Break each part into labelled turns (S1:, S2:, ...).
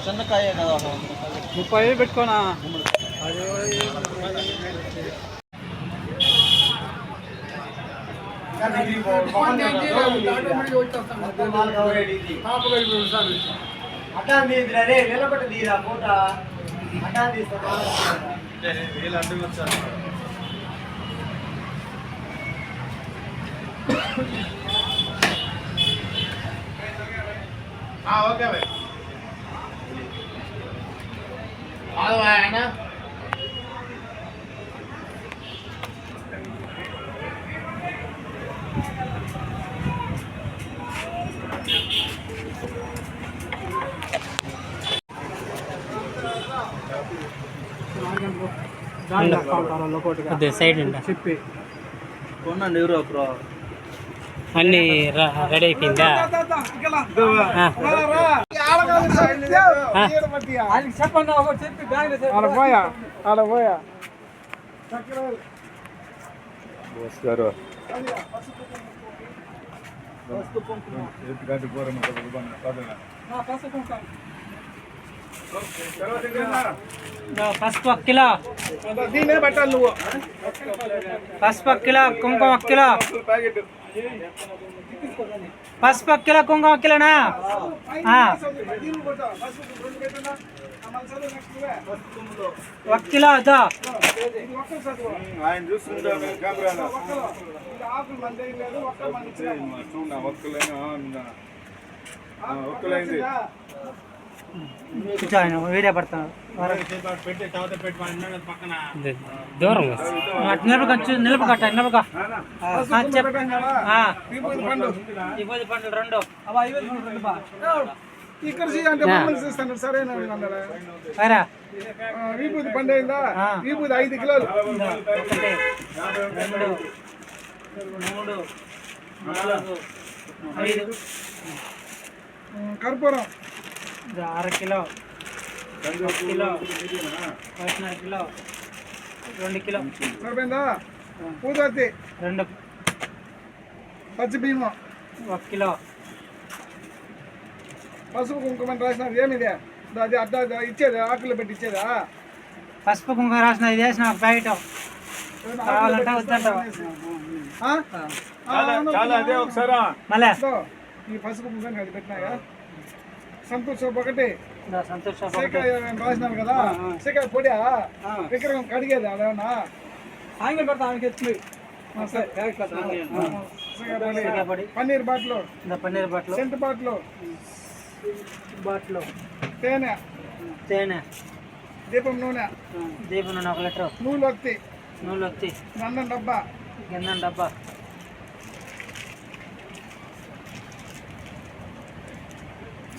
S1: చిన్నకాయ కదా
S2: ముప్పై వేలు పెట్టుకోనా?
S3: తీద్దిరా రే నిలబడి తీరా పూట తీస్తా
S1: ఓకే భాయ్ ఆయన
S2: అదే సైడ్ ఉండ
S3: చెప్పి కొన్నాను ఎవరు ఒకరు
S2: అన్ని రెడీ అయిపోయిందా ఆ. ఆ.
S3: చెప్పండి చెప్పి ఆడ పోయా ఆడ పోయా
S2: పసుపు ఒక కిలో
S3: దీనే పెట్టాలి నువ్వు
S2: పసుపు ఒక కిలో కుంకుమ ఒక కిలో పసుపు ఒక కిలో కుంకుమ ఒక కిలోనా? ఒక కిలో అదో.
S1: ఆయన చూస్తుంటాను కెమెరాలో. ఒక్కలైంది.
S2: ఆయన వీడియో పడతాను.
S1: పెట్టి తర్వాత పెట్టి పక్కన
S2: దూరం అటు నిలబక నిలబకట్ట నిలబక చెప్ప. ఆ. ఇబ్బంది పండ్లు రెండు.
S3: ఇక్కడ అంటే మమ్మల్ని చూస్తాను సరేనా అన్నారా
S2: సరే.
S3: ఆ, విభూతి పండు అయిందా?
S2: ఆ.
S3: విభూతి ఐదు కిలోలు.
S2: మూడు
S3: కర్పూరం.
S2: ఇది అర కిలో ఒక కిలో ఒకటిన్నర కిలో రెండు కిలో.
S3: పూదత్తి
S2: రెండు.
S3: పచ్చి బియ్యం
S2: ఒక కిలో.
S3: పసుపు కుంకుమ అని రాసినారు. ఏమిది? అది అడ్డ ఇచ్చేది? ఆకులు పెట్టి ఇచ్చేదా?
S2: పసుపు కుంకుమ రాసిన ఇది వేసిన ఒక ప్యాకెట్. కావాలంటే వద్దంటావా మళ్ళీ.
S3: ఈ పసుపు కుంకుమ అది పెట్టినాయా సంతూర్ సోప్ ఒకటి
S2: ఇందా సంతోష్ ఒకటి.
S3: సేకాయ రాసినారు కదా. సేకాయ పొడి విగ్రహం కడిగేది అదేమన్నా ఆంగిల్ పెడతా ఆమెకి. పన్నీర్ బాటిల్.
S2: పన్నీర్ బాటిల్.
S3: Scent bottle.
S2: బాటిల్.
S3: తేనె.
S2: తేనె.
S3: దీపం నూనె.
S2: దీపం నూనె ఒక లీటర్.
S3: నూనె ఒత్తి
S2: నూనె వచ్చి
S3: అన్నం డబ్బా.
S2: గిన్నె డబ్బా.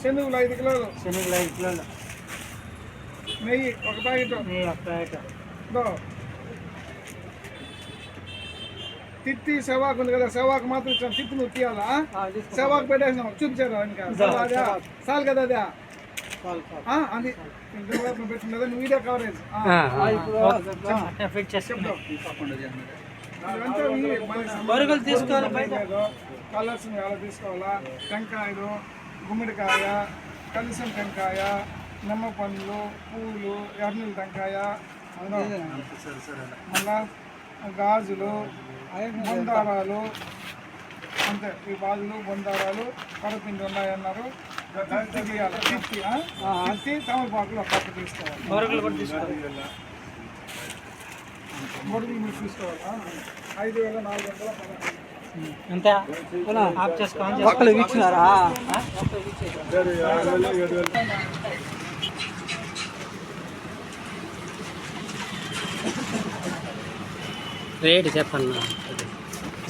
S3: శనుగులు ఐదు కిలోలు.
S2: శనగలు ఐదు కిలోలు.
S3: నెయ్యి ఒక ప్యాకెట్.
S2: నెయ్యి ఒక ప్యాకెట్.
S3: ఇదో. తిత్తి సెవాకు ఉంది కదా సెవాకు మాత్రం ఇచ్చాను. తిత్తి నువ్వు తీయాలా? సెవాకు పెట్టేసినాం. చూపించారు ఇంకా అదే చాలు కదా అదే. అది. ఇంతవరకు పెట్టినదా నువ్వు వీడియో కవరేజ్ బరుగులు
S2: బరుగులు తీసుకోవాలి బయట.
S3: కలర్స్ తీసుకోవాలా? టెంకాయలు గుమ్మడికాయ కలిసం టెంకాయ నిమ్మ పండ్లు పూలు ఎర్నీల టెంకాయ మళ్ళా గాజులు బొందారాలు అంతే. ఈ గాజులు బొందారాలు కడపిండి ఉన్నాయన్నారు. తిత్తి తమలపాకులు ఒక్కొక్క తీసుకోవాలి. గొడుగులు మీరు తీసుకోవాలా ఐదు వేల నాలుగు వందల పదహారు
S2: అంతే ఆఫ్ చేసుకో ఆన్ చేసుకో.
S3: ఒక్కలు ఇచ్చినారా
S2: ఆ? రేటు చెప్పన్నా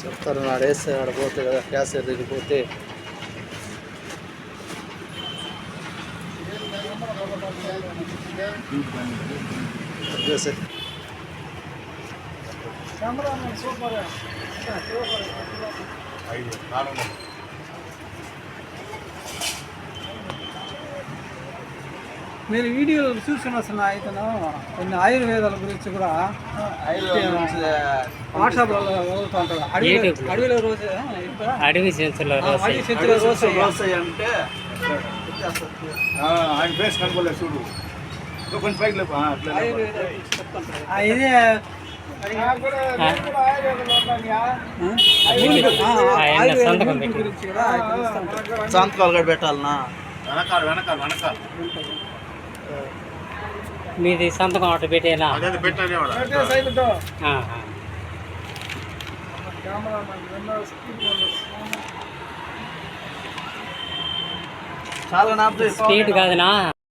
S1: చెప్తారు నాడు వేస్తే ఆడ పోతే కదా గ్యాస్ ఎదిగిపోతే
S3: కెమెరా సూపర్
S4: ఐదు నాలుగు వందలు మీరు వీడియోలో చూస్తున్న ఇతను కొన్ని ఆయుర్వేదాల గురించి కూడా వాట్సాప్లో వదులుతుంటాడు అడవి అడవిలో రోజు
S2: అడవి
S4: సెంచులో
S1: అంటే
S5: కనుకోలేదు చూడు. కొంచెం
S3: ఇదే
S1: సంతకాలు కూడా పెట్టాలనా?
S5: వెనకాల వెనకాల వెనకాల.
S6: మీది సంతకం అటు పెట్టేనా?
S1: చాలా
S6: స్పీడ్ కాదునా?